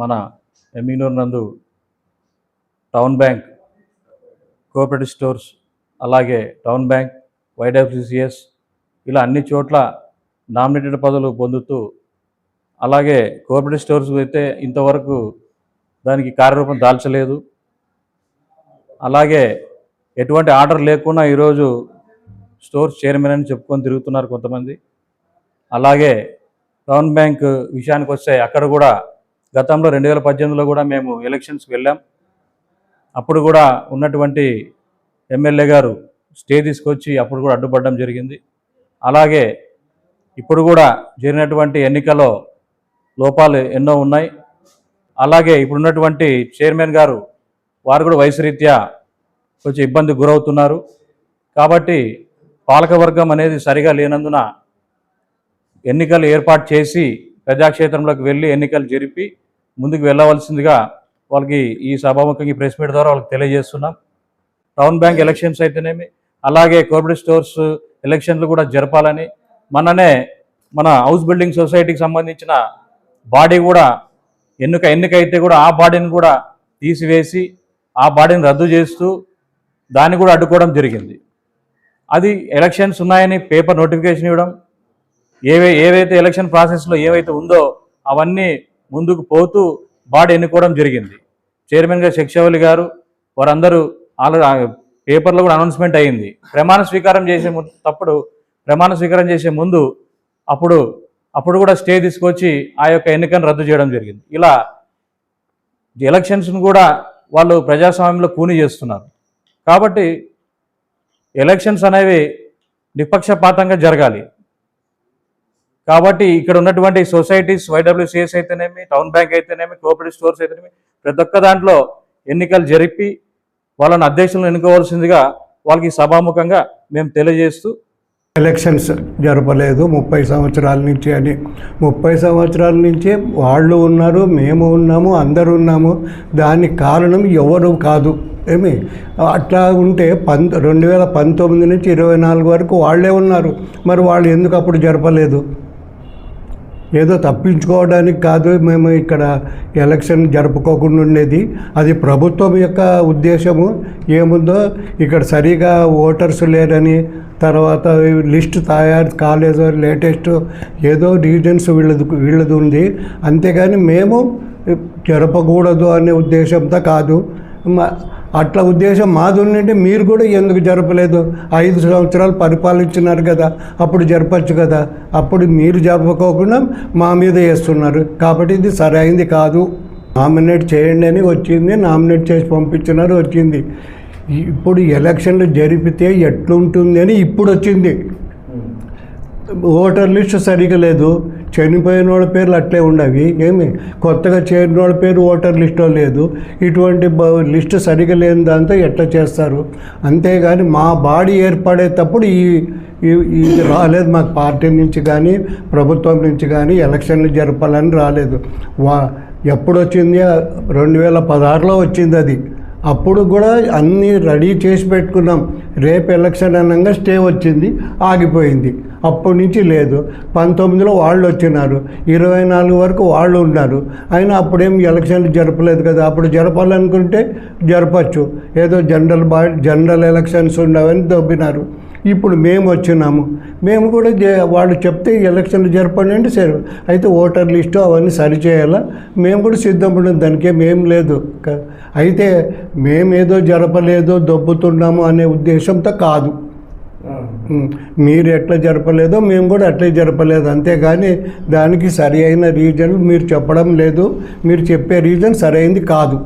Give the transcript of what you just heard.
మన ఎమ్మినూరు నందు టౌన్ బ్యాంక్ కోఆపరేటివ్ స్టోర్స్ అలాగే టౌన్ బ్యాంక్ వైడబ్ల్యూసిఎస్ ఇలా అన్ని చోట్ల నామినేటెడ్ పదవులు పొందుతూ అలాగే కోఆపరేటివ్ స్టోర్స్ అయితే ఇంతవరకు దానికి కార్యరూపం దాల్చలేదు. అలాగే ఎటువంటి ఆర్డర్ లేకుండా ఈరోజు స్టోర్స్ చైర్మన్ అని చెప్పుకొని తిరుగుతున్నారు కొంతమంది. అలాగే టౌన్ బ్యాంక్ విషయానికి వస్తే అక్కడ కూడా గతంలో రెండు వేల పద్దెనిమిదిలో కూడా మేము ఎలక్షన్స్కి వెళ్ళాం. అప్పుడు కూడా ఉన్నటువంటి ఎమ్మెల్యే గారు స్టే తీసుకొచ్చి అప్పుడు కూడా అడ్డుపడడం జరిగింది. అలాగే ఇప్పుడు కూడా జరిగినటువంటి ఎన్నికల్లో లోపాలు ఎన్నో ఉన్నాయి. అలాగే ఇప్పుడున్నటువంటి చైర్మన్ గారు వారు కూడా వయసు రీత్యా కొంచెం ఇబ్బంది గురవుతున్నారు. కాబట్టి పాలకవర్గం అనేది సరిగా లేనందున ఎన్నికలు ఏర్పాటు చేసి ప్రజాక్షేత్రంలోకి వెళ్ళి ఎన్నికలు జరిపి ముందుకు వెళ్ళవలసిందిగా వాళ్ళకి ఈ సభాముఖంగా ఈ ప్రెస్ మీట్ ద్వారా వాళ్ళకి తెలియజేస్తున్నాం. టౌన్ బ్యాంక్ ఎలక్షన్స్ అయితేనేమి అలాగే కార్పొరేట్ స్టోర్స్ ఎలక్షన్లు కూడా జరపాలని మననే మన హౌస్ బిల్డింగ్ సొసైటీకి సంబంధించిన బాడీ కూడా ఎన్నిక ఎన్నిక అయితే కూడా ఆ బాడీని కూడా తీసివేసి ఆ బాడీని రద్దు చేస్తూ దాన్ని కూడా అడ్డుకోవడం జరిగింది. అది ఎలక్షన్స్ ఉన్నాయని పేపర్ నోటిఫికేషన్ ఇవ్వడం ఏవే ఏవైతే ఎలక్షన్ ప్రాసెస్లో ఏవైతే ఉందో అవన్నీ ముందుకు పోతూ బాడీ ఎన్నుకోవడం జరిగింది. చైర్మన్గా శిక్షావళి గారు వారందరూ ఆల్రెడీ పేపర్లో కూడా అనౌన్స్మెంట్ అయ్యింది ప్రమాణ స్వీకారం చేసే తప్పుడు ప్రమాణ స్వీకారం చేసే ముందు అప్పుడు అప్పుడు కూడా స్టే తీసుకొచ్చి ఆ యొక్క ఎన్నికను రద్దు చేయడం జరిగింది. ఇలా ఎలక్షన్స్ను కూడా వాళ్ళు ప్రజాస్వామ్యంలో కూని చేస్తున్నారు. కాబట్టి ఎలక్షన్స్ అనేవి నిష్పక్షపాతంగా జరగాలి. కాబట్టి ఇక్కడ ఉన్నటువంటి సొసైటీస్ వైడబ్ల్యూసిఎస్ అయితేనేమి టౌన్ బ్యాంక్ అయితేనేమి కోఆపరేటివ్ స్టోర్స్ అయితేనేమి ప్రతి ఒక్క దాంట్లో ఎన్నికలు జరిపి వాళ్ళని అధ్యక్షులను ఎన్నుకోవాల్సిందిగా వాళ్ళకి సభాముఖంగా మేము తెలియజేస్తూ ఎలక్షన్స్ జరపలేదు. ముప్పై సంవత్సరాల నుంచి అని. ముప్పై సంవత్సరాల నుంచే వాళ్ళు ఉన్నారు మేము ఉన్నాము అందరు ఉన్నాము. దానికి కారణం ఎవరు కాదు. ఏమి? అట్లా ఉంటే పంత రెండు వేల పంతొమ్మిది నుంచి ఇరవై నాలుగు వరకు వాళ్ళే ఉన్నారు. మరి వాళ్ళు ఎందుకు అప్పుడు జరపలేదు? ఏదో తప్పించుకోవడానికి కాదు మేము ఇక్కడ ఎలక్షన్ జరుపుకోకుండా ఉండేది. అది ప్రభుత్వం యొక్క ఉద్దేశము. ఏముందో ఇక్కడ సరిగా ఓటర్స్ లేరని తర్వాత లిస్ట్ తయారు కాలేదు లేటెస్ట్ ఏదో రీజన్స్ వీళ్ళది వీళ్ళది ఉంది. అంతేగాని మేము జరపకూడదు అనే ఉద్దేశంతో కాదు. అట్లా ఉద్దేశం మాది ఉండింటే మీరు కూడా ఎందుకు జరపలేదు? ఐదు సంవత్సరాలు పరిపాలించినారు కదా అప్పుడు జరపచ్చు కదా. అప్పుడు మీరు జరపకోకుండా మా మీద వేస్తున్నారు. కాబట్టి ఇది సరైంది కాదు. నామినేట్ చేయండి అని వచ్చింది నామినేట్ చేసి పంపించినారు వచ్చింది. ఇప్పుడు ఎలక్షన్లు జరిపితే ఎట్లుంటుంది అని ఇప్పుడు వచ్చింది. ఓటర్ లిస్ట్ సరిగా లేదు. చనిపోయిన వాళ్ళ పేర్లు అట్లే ఉండవి. ఏమి? కొత్తగా చేరిన వాళ్ళ పేరు ఓటర్ లిస్టులో లేదు. ఇటువంటి బ- లిస్ట్ సరిగా లేని దాంతో ఎట్లా చేస్తారు? అంతేగాని మా బాడీ ఏర్పడేటప్పుడు ఈ- ఇది రాలేదు మాకు పార్టీ నుంచి కానీ ప్రభుత్వం నుంచి కానీ ఎలక్షన్లు జరపాలని రాలేదు. వా ఎప్పుడు వచ్చింది రెండు వేల పదహారులో వచ్చింది అది. అప్పుడు కూడా అన్నీ రెడీ చేసి పెట్టుకున్నాం. రేపు ఎలక్షన్ అనగా స్టే వచ్చింది ఆగిపోయింది. అప్పటి నుంచి లేదు. పంతొమ్మిదిలో వాళ్ళు వచ్చినారు. ఇరవై నాలుగు వరకు వాళ్ళు ఉన్నారు. అయినా అప్పుడేం ఎలక్షన్లు జరపలేదు కదా. అప్పుడు జరపాలనుకుంటే జరపచ్చు. ఏదో జనరల్ బా జనరల్ ఎలక్షన్స్ ఉండవని దొబ్బినారు. ఇప్పుడు మేము వచ్చినాము. మేము కూడా వాళ్ళు చెప్తే ఎలక్షన్లు జరపండి అంటే సరే. అయితే ఓటర్ లిస్టు అవన్నీ సరిచేయాలా. మేము కూడా సిద్ధపడిన దానికి ఏం లేదు. అయితే మేమేదో జరపలేదో దొబ్బుతున్నాము అనే ఉద్దేశంతో కాదు. మీరు ఎట్లా జరపలేదో మేము కూడా అట్లే జరపలేదు. అంతేగాని దానికి సరి అయిన రీజన్ మీరు చెప్పడం లేదు. మీరు చెప్పే రీజన్ సరైంది కాదు.